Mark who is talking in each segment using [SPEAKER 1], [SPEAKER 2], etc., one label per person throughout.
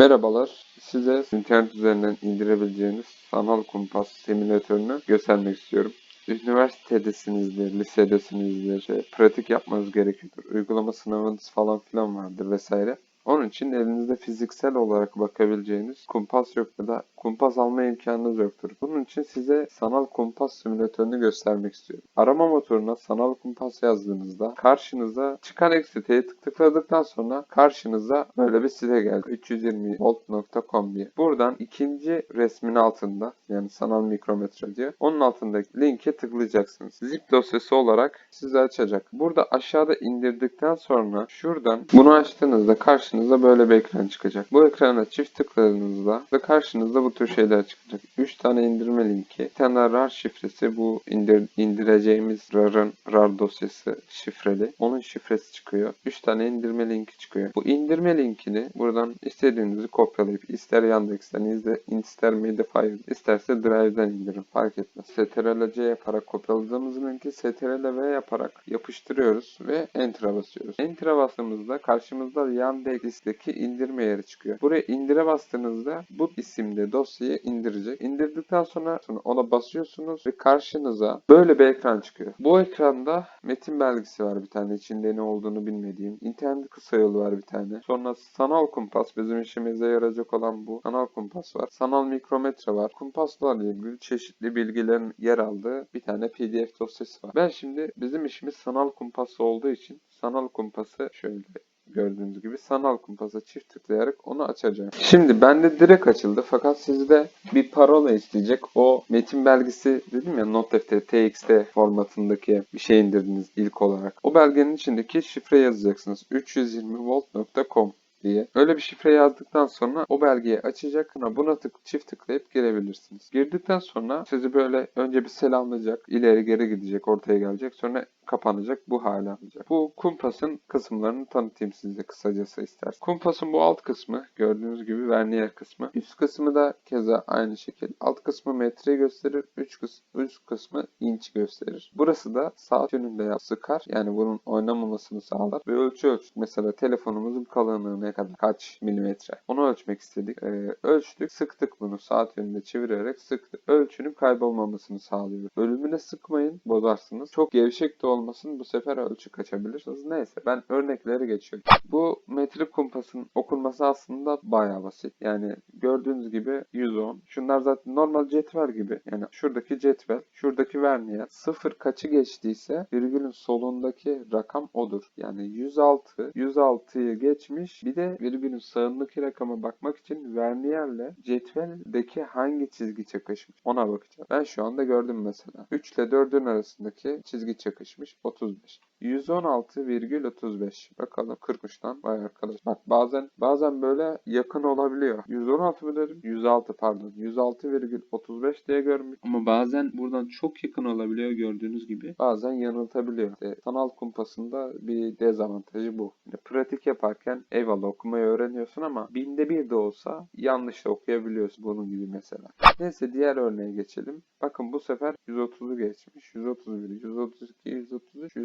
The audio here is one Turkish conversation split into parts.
[SPEAKER 1] Merhabalar. Size internet üzerinden indirebileceğiniz sanal kumpas simülatörünü göstermek istiyorum. Üniversitedesinizdir, lisedesinizdir, şey, pratik yapmanız gerekiyordur. Uygulama sınavınız falan filan vardır vesaire. Onun için elinizde fiziksel olarak bakabileceğiniz kumpas yok ya da kumpas alma imkanınız yoktur. Bunun için size sanal kumpas simülatörünü göstermek istiyorum. Arama motoruna sanal kumpas yazdığınızda karşınıza çıkan ek siteye tık tıkladıktan sonra karşınıza böyle bir site geldi. 320volt.com diye. Buradan ikinci resmin altında yani sanal mikrometre diyor. Onun altındaki linke tıklayacaksınız. Zip dosyası olarak size açacak. Burada aşağıda indirdikten sonra şuradan bunu açtığınızda karşınıza böyle bir ekran çıkacak. Bu ekrana çift tıkladığınızda da karşınızda bu tür şeyler çıkacak. 3 tane indirme linki, bir tane RAR şifresi bu indir, indireceğimiz RAR'ın RAR dosyası şifreli. Onun şifresi çıkıyor. 3 tane indirme linki çıkıyor. Bu indirme linkini buradan istediğinizi kopyalayıp ister Yandex'ten izle, ister Mediafire, isterse Drive'den indirin. Fark etmez. Ctrl-C yaparak kopyaladığımız linki Ctrl-V yaparak yapıştırıyoruz ve Enter'a basıyoruz. Enter'a bastığımızda karşımızda Yandex'teki indirme yeri çıkıyor. Buraya indire bastığınızda bu isimde dosyayı indirecek. İndirdikten sonra, sonra ona basıyorsunuz ve karşınıza böyle bir ekran çıkıyor. Bu ekranda metin belgesi var bir tane. içinde ne olduğunu bilmediğim. İnternet kısa yolu var bir tane. Sonra sanal kumpas bizim işimize yarayacak olan bu. Sanal kumpas var. Sanal mikrometre var. Kumpaslarla ilgili çeşitli bilgilerin yer aldığı bir tane PDF dosyası var. Ben şimdi bizim işimiz sanal kumpas olduğu için sanal kumpası şöyle gördüğünüz gibi sanal kumpasa çift tıklayarak onu açacağım. Şimdi bende direkt açıldı fakat sizde bir parola isteyecek. O metin belgesi dedim ya not defteri TXT formatındaki bir şey indirdiniz ilk olarak. O belgenin içindeki şifre yazacaksınız. 320volt.com diye. Öyle bir şifre yazdıktan sonra o belgeyi açacak. Buna, tık, çift tıklayıp girebilirsiniz. Girdikten sonra sizi böyle önce bir selamlayacak. ileri geri gidecek. Ortaya gelecek. Sonra kapanacak. Bu hale alacak. Bu kumpasın kısımlarını tanıtayım size kısacası isterseniz. Kumpasın bu alt kısmı gördüğünüz gibi verniyer kısmı. Üst kısmı da keza aynı şekilde. Alt kısmı metre gösterir. Üst, kıs üst kısmı inç gösterir. Burası da saat yönünde sıkar. Yani bunun oynamamasını sağlar. Ve ölçü ölçtük. Mesela telefonumuzun kalınlığı ne kadar? Kaç milimetre? Onu ölçmek istedik. Ee, ölçtük. Sıktık bunu saat yönünde çevirerek sıktık. Ölçünün kaybolmamasını sağlıyoruz. Ölümüne sıkmayın. Bozarsınız. Çok gevşek de olmasın. Bu sefer ölçü kaçabilirsiniz. Neyse ben örnekleri geçiyorum. Bu metrik kumpasın okunması aslında bayağı basit. Yani gördüğünüz gibi 110. Şunlar zaten normal cetvel gibi. Yani şuradaki cetvel, şuradaki verniyer. Sıfır kaçı geçtiyse virgülün solundaki rakam odur. Yani 106, 106'yı geçmiş. Bir de virgülün sağındaki rakama bakmak için verniyerle cetveldeki hangi çizgi çakışmış ona bakacağım. Ben şu anda gördüm mesela. 3 ile 4'ün arasındaki çizgi çakışmış 35. 116,35. Bakalım 40'mış lan. Vay arkadaş. Bak bazen bazen böyle yakın olabiliyor. 116 mı dedim? 106 pardon. 106,35 diye görmüş. Ama bazen buradan çok yakın olabiliyor gördüğünüz gibi. Bazen yanıltabiliyor. İşte sanal kumpasında bir dezavantajı bu. Yani pratik yaparken eyvallah okumayı öğreniyorsun ama binde bir de olsa yanlış da okuyabiliyorsun bunun gibi mesela. Neyse diğer örneğe geçelim. Bakın bu sefer 130'u geçmiş. 131, 132, 133,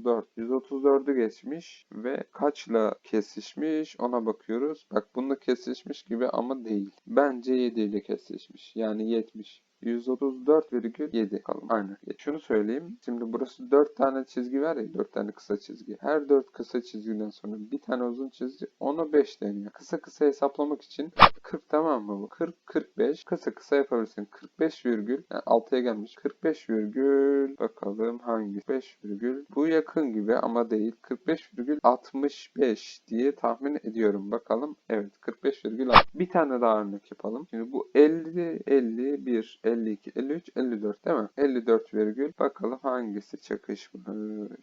[SPEAKER 1] 134. 134'ü geçmiş ve kaçla kesişmiş ona bakıyoruz. Bak bunda kesişmiş gibi ama değil. Bence 7 ile kesişmiş. Yani 70. 134,7 kalın. Aynen. Şunu söyleyeyim. Şimdi burası 4 tane çizgi var ya 4 tane kısa çizgi. Her 4 kısa çizgiden sonra bir tane uzun çizgi ona 5 deniyor. Kısa kısa hesaplamak için 40 tamam mı bu? 40 45 kısa kısa yapabilirsin. 45 virgül yani 6'ya gelmiş. 45 virgül bakalım hangi 5 virgül bu yakın gibi ama değil. 45 virgül 65 diye tahmin ediyorum. Bakalım. Evet 45 virgül 60. Bir tane daha örnek yapalım. Şimdi bu 50 51 52 53 54 değil mi? 54 virgül bakalım hangisi çakışmış.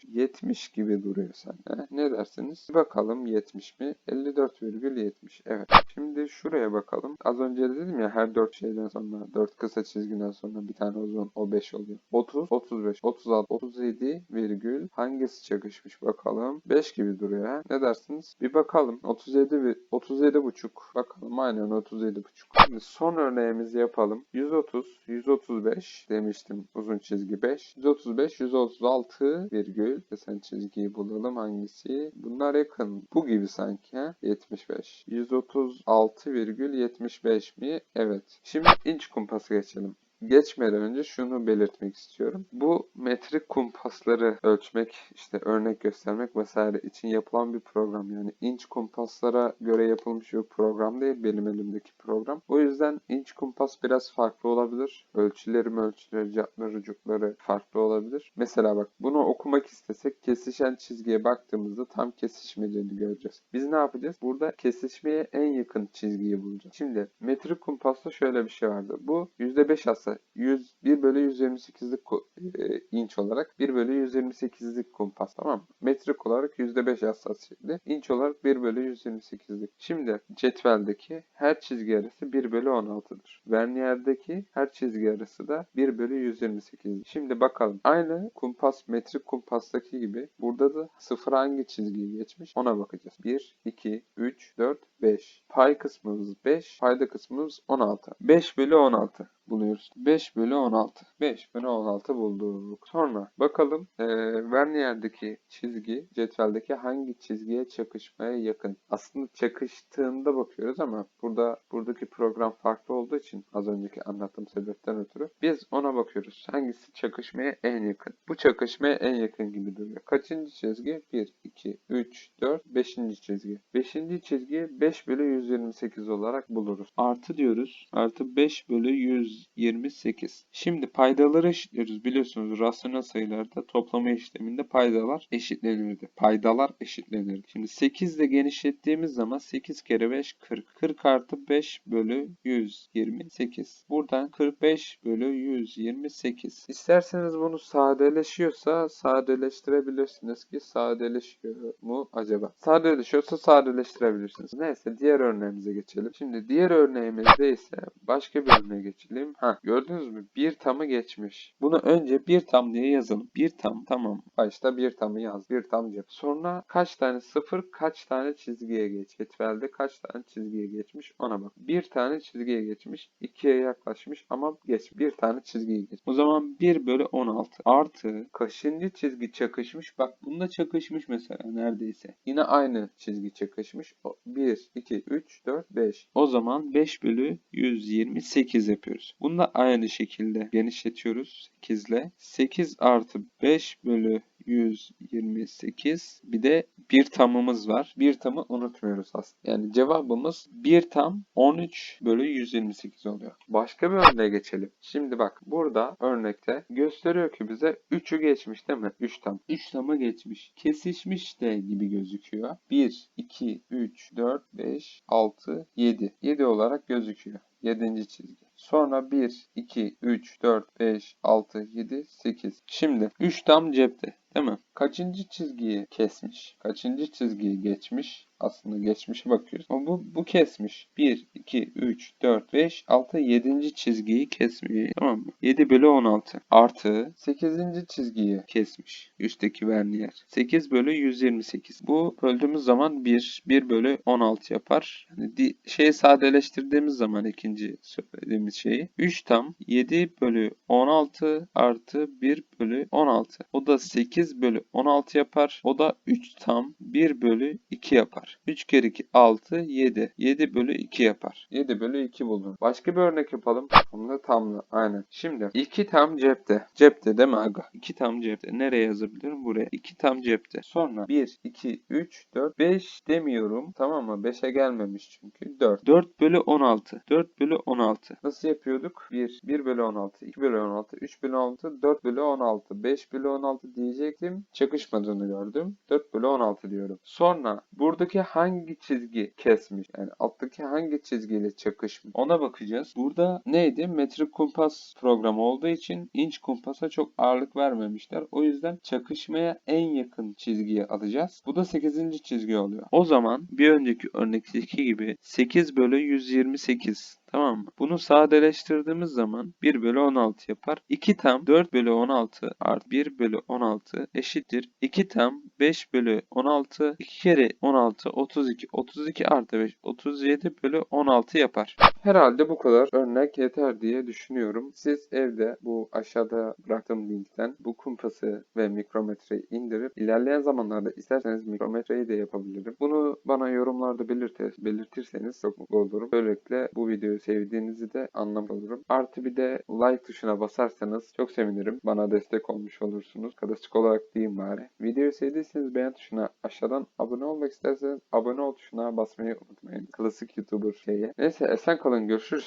[SPEAKER 1] 70 gibi duruyor sende. Ne dersiniz? Bakalım 70 mi? 54 virgül 70. Evet. Şimdi şuraya bakalım. Az önce de dedim ya her 4 şeyden sonra 4 kısa çizgiden sonra bir tane uzun o 5 oluyor. 30, 35, 36, 37 virgül hangisi çakışmış bakalım. 5 gibi duruyor ha. Ne dersiniz? Bir bakalım. 37 ve 37 buçuk. Bakalım aynen 37 buçuk. Şimdi son örneğimizi yapalım. 130, 135 demiştim uzun çizgi 5. 135, 136 virgül desen çizgiyi bulalım hangisi? Bunlar yakın. Bu gibi sanki ha? 75. 136 virgül 75 mi? Evet. Şimdi inç kumpası geçelim. Geçmeden önce şunu belirtmek istiyorum. Bu metrik kumpasları ölçmek, işte örnek göstermek vesaire için yapılan bir program. Yani inç kumpaslara göre yapılmış bir program değil benim elimdeki program. O yüzden inç kumpas biraz farklı olabilir. Ölçüleri ölçüleri, catları, ucukları farklı olabilir. Mesela bak bunu okumak istesek kesişen çizgiye baktığımızda tam kesişmediğini göreceğiz. Biz ne yapacağız? Burada kesişmeye en yakın çizgiyi bulacağız. Şimdi metrik kumpasta şöyle bir şey vardı. Bu %5 aslında 100, 1 bölü 128'lik ku- e, inç olarak 1 bölü 128'lik kumpas tamam mı? Metrik olarak %5 hassasiyetli. inç olarak 1 bölü 128'lik. Şimdi cetveldeki her çizgi arası 1 bölü 16'dır. Verniyerdeki her çizgi arası da 1 bölü 128. Şimdi bakalım. Aynı kumpas metrik kumpastaki gibi burada da sıfır hangi çizgiyi geçmiş ona bakacağız. 1, 2, 3, 4, 5. Pay kısmımız 5, payda kısmımız 16. 5 bölü 16 buluyoruz. 5 bölü 16. 5 bölü 16 bulduk. Sonra bakalım e, Verniyer'deki çizgi cetveldeki hangi çizgiye çakışmaya yakın? Aslında çakıştığında bakıyoruz ama burada buradaki program farklı olduğu için az önceki anlattığım sebepten ötürü biz ona bakıyoruz. Hangisi çakışmaya en yakın? Bu çakışmaya en yakın gibi duruyor. Kaçıncı çizgi? 1, 2, 3, 4, 5. çizgi. 5. çizgi 5 bölü 128 olarak buluruz. Artı diyoruz. Artı 5 bölü 128. Şimdi paydaları eşitliyoruz. Biliyorsunuz rasyonel sayılarda toplama işleminde paydalar eşitlenirdi. Paydalar eşitlenirdi. Şimdi 8 ile genişlettiğimiz zaman 8 kere 5 40. 40 artı 5 bölü 128. Buradan 45 bölü 128. İsterseniz bunu sadeleşiyorsa sadeleştirebilirsiniz ki sadeleşiyor mu acaba? Sadeleşiyorsa sadeleştirebilirsiniz. Neyse diğer örneğimize geçelim. Şimdi diğer örneğimizde ise başka bir örneğe geçelim. Ha gördünüz mü? Bir tamı geçmiş. Bunu önce bir tam diye yazalım. Bir tam tamam. Başta bir tamı yaz. Bir tam cep. Sonra kaç tane sıfır kaç tane çizgiye geç. Cetvelde kaç tane çizgiye geçmiş ona bak. Bir tane çizgiye geçmiş. ikiye yaklaşmış ama geç. Bir tane çizgiye geç. O zaman 1 bölü 16 artı kaçıncı çizgi çakışmış? Bak bunda çakışmış mesela neredeyse. Yine aynı çizgi çakışmış. 1, 2, 3, 4, 5. O zaman 5 bölü 128 yapıyoruz. Bunu da aynı şekilde genişletiyoruz 8 ile. 8 artı 5 bölü 128 bir de bir tamımız var. Bir tamı unutmuyoruz aslında. Yani cevabımız bir tam 13 bölü 128 oluyor. Başka bir örneğe geçelim. Şimdi bak burada örnekte gösteriyor ki bize 3'ü geçmiş değil mi? 3 tam. 3 tamı geçmiş. Kesişmiş de gibi gözüküyor. 1, 2, 3, 4, 5, 6, 7. 7 olarak gözüküyor. 7. çizgi. Sonra 1, 2, 3, 4, 5, 6, 7, 8. Şimdi 3 tam cepte değil mi? Kaçıncı çizgiyi kesmiş? Kaçıncı çizgiyi geçmiş? Aslında geçmişe bakıyoruz. Ama bu, bu kesmiş. 1, 2, 3, 4, 5, 6, 7. çizgiyi kesmiş. Tamam mı? 7 bölü 16 artı 8. çizgiyi kesmiş. Üstteki verniyer. 8 bölü 128. Bu böldüğümüz zaman 1, 1 bölü 16 yapar. Yani di, şeyi sadeleştirdiğimiz zaman ikinci söylediğimiz şeyi. 3 tam 7 bölü 16 artı 1 bölü 16. O da 8 bölü 16 yapar. O da 3 tam 1 bölü 2 yapar. 3 kere 2 6 7. 7 bölü 2 yapar. 7 bölü 2 buldum. Başka bir örnek yapalım. Tamlı tamlı. Aynen. Şimdi 2 tam cepte. Cepte değil mi aga? 2 tam cepte. Nereye yazabilirim? Buraya. 2 tam cepte. Sonra 1, 2, 3, 4, 5 demiyorum. Tamam mı? 5'e gelmemiş çünkü. 4. 4 bölü 16. 4 bölü 16. Nasıl yapıyorduk? 1, 1 bölü 16, 2 bölü 16, 3 bölü 16, 4 bölü 16, 5 bölü 16 diyecektim. Çakışmadığını gördüm. 4 bölü 16 diyorum. Sonra buradaki hangi çizgi kesmiş? Yani alttaki hangi çizgiyle çakışmış? Ona bakacağız. Burada neydi? Metrik kumpas programı olduğu için inç kumpasa çok ağırlık vermemişler. O yüzden çakışmaya en yakın çizgiyi alacağız. Bu da 8. çizgi oluyor. O zaman bir önceki örnekteki gibi 8 bölü 128 Tamam mı? Bunu sadeleştirdiğimiz zaman 1 bölü 16 yapar. 2 tam 4 bölü 16 artı 1 bölü 16 eşittir. 2 tam 5 bölü 16 2 kere 16 32 32 artı 5 37 bölü 16 yapar. Herhalde bu kadar örnek yeter diye düşünüyorum. Siz evde bu aşağıda bıraktığım linkten bu kumpası ve mikrometreyi indirip ilerleyen zamanlarda isterseniz mikrometreyi de yapabilirim. Bunu bana yorumlarda belirtir, belirtirseniz çok mutlu olurum. Böylelikle bu videoyu sevdiğinizi de anlamış olurum. Artı bir de like tuşuna basarsanız çok sevinirim. Bana destek olmuş olursunuz. Klasik olarak diyeyim bari. Videoyu sevdiyseniz beğen tuşuna aşağıdan abone olmak isterseniz abone ol tuşuna basmayı unutmayın. Klasik YouTuber şeyi. Neyse esen kalın görüşürüz.